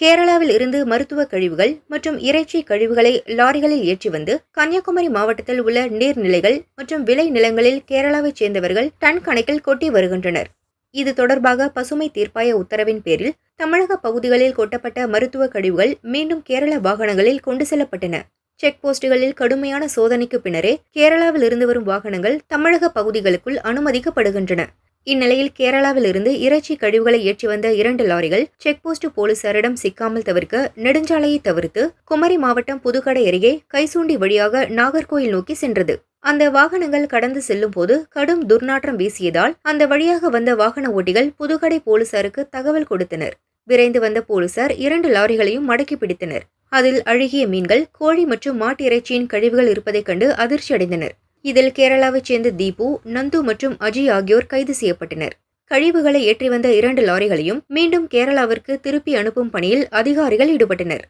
கேரளாவில் இருந்து மருத்துவ கழிவுகள் மற்றும் இறைச்சி கழிவுகளை லாரிகளில் ஏற்றி வந்து கன்னியாகுமரி மாவட்டத்தில் உள்ள நீர்நிலைகள் மற்றும் விளை நிலங்களில் கேரளாவைச் சேர்ந்தவர்கள் டன் கணக்கில் கொட்டி வருகின்றனர். இது தொடர்பாக பசுமை தீர்ப்பாய உத்தரவின் பேரில் தமிழக பகுதிகளில் கொட்டப்பட்ட மருத்துவ கழிவுகள் மீண்டும் கேரள வாகனங்களில் கொண்டு செல்லப்பட்டன. செக் போஸ்டுகளில் கடுமையான சோதனைக்கு பின்னரே கேரளாவில் இருந்து வரும் வாகனங்கள் தமிழக பகுதிகளுக்குள் அனுமதிக்கப்படுகின்றன. இந்நிலையில் கேரளாவில் இருந்து இறைச்சி கழிவுகளை ஏற்றி வந்த இரண்டு லாரிகள் செக்போஸ்ட் போலீசாரிடம் சிக்காமல் தவிர்க்க நெடுஞ்சாலையை தவிர்த்து குமரி மாவட்டம் புதுக்கடை அருகே கைசூண்டி வழியாக நாகர்கோயில் நோக்கி சென்றது. அந்த வாகனங்கள் கடந்து செல்லும் போது கடும் துர்நாற்றம் வீசியதால் அந்த வழியாக வந்த வாகன ஓட்டிகள் புதுக்கடை போலீசாருக்கு தகவல் கொடுத்தனர். விரைந்து வந்த போலீசார் இரண்டு லாரிகளையும் மடக்கி பிடித்தனர். அதில் அழுகிய மீன்கள் கோழி மற்றும் மாட்டு இறைச்சியின் கழிவுகள் இருப்பதைக் கண்டு அதிர்ச்சி அடைந்தனர் இதில் கேரளாவைச் சேர்ந்த தீபு நந்து மற்றும் அஜய் ஆகியோர் கைது செய்யப்பட்டனர். கழிவுகளை ஏற்றி வந்த இரண்டு லாரிகளையும் மீண்டும் கேரளாவிற்கு திருப்பி அனுப்பும் பணியில் அதிகாரிகள் ஈடுபட்டனர்.